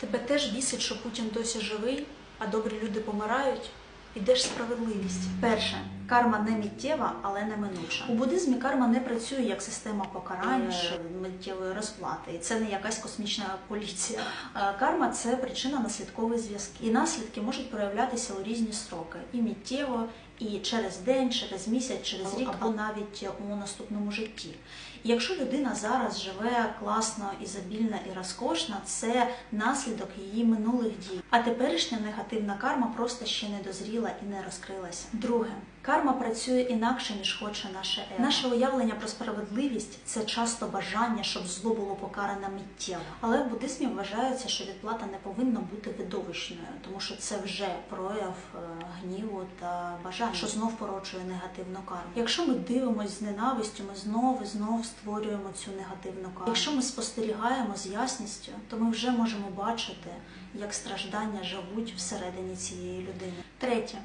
Тебе теж бісить, що Путін досі живий, а добрі люди помирають. І де ж справедливість? Перше, карма не миттєва, але неминуча. У буддизмі карма не працює як система покарань чи миттєвої розплати. І це не якась космічна поліція. Е, Карма це причина наслідковий зв'язки. І наслідки можуть проявлятися у різні строки: і миттєво, і через день, через місяць, через рік, або навіть у наступному житті. І якщо людина зараз живе класно, ізобільна і розкошна, це наслідок її минулих дій. А теперішня негативна карма просто ще не дозріла і не розкрилася. Друге, карма працює інакше ніж хоче наше его. Наше уявлення про справедливість це часто бажання, щоб зло було покаране миттєво. Але в буддизмі вважається, що відплата не повинна бути видовищною, тому що це вже прояв е, гніву та бажання, що знов породжує негативну карму. Якщо ми дивимося з ненавистю, ми знов і знов створюємо цю негативну карму. Якщо ми спостерігаємо з ясністю, то ми вже можемо бачити, як страждання живуть всередині цієї людини. Третє.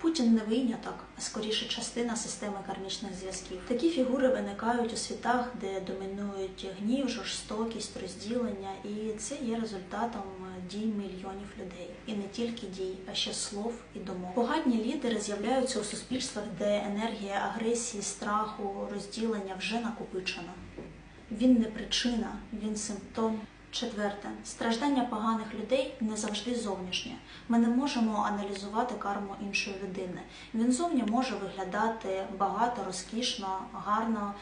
Путін не виняток, а скоріше частина системи кармічних зв'язків. Такі фігури виникають у світах, де домінують гнів, жорстокість, розділення, і це є результатом дій мільйонів людей. І не тільки дій, а ще слов і думок. Погані лідери з'являються у суспільствах, де енергія агресії, страху, розділення вже накопичена. Він не причина, він симптом. Четверте, страждання поганих людей не завжди зовнішнє. Ми не можемо аналізувати карму іншої людини. Він зовні може виглядати багато, розкішно, гарно,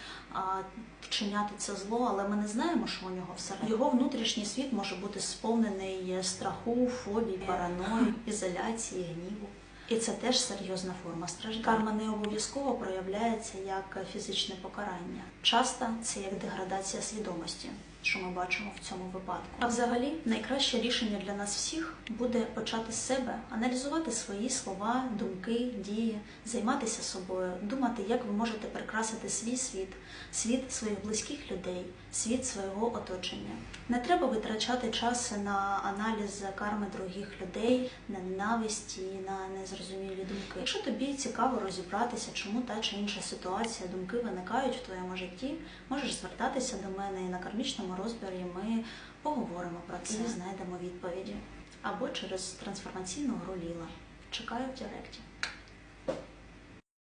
вчиняти це зло, але ми не знаємо, що у нього всередині. Його внутрішній світ може бути сповнений страху, фобій, параної, ізоляції, гніву. І це теж серйозна форма страждання. Карма не обов'язково проявляється як фізичне покарання. Часто це як деградація свідомості, що ми бачимо в цьому випадку. А взагалі, найкраще рішення для нас всіх буде почати з себе, аналізувати свої слова, думки, дії, займатися собою, думати, як ви можете прикрасити свій світ, світ своїх близьких людей, світ свого оточення. Не треба витрачати час на аналіз карми других людей, на ненависті, на незрозумілі думки. Якщо тобі цікаво розібратися, чому та чи інша ситуація, думки виникають в твоєму житті, можеш звертатися до мене і на кармічному розборі ми поговоримо про це, знайдемо відповіді або через трансформаційну гру Ліла. Чекаю в Директі.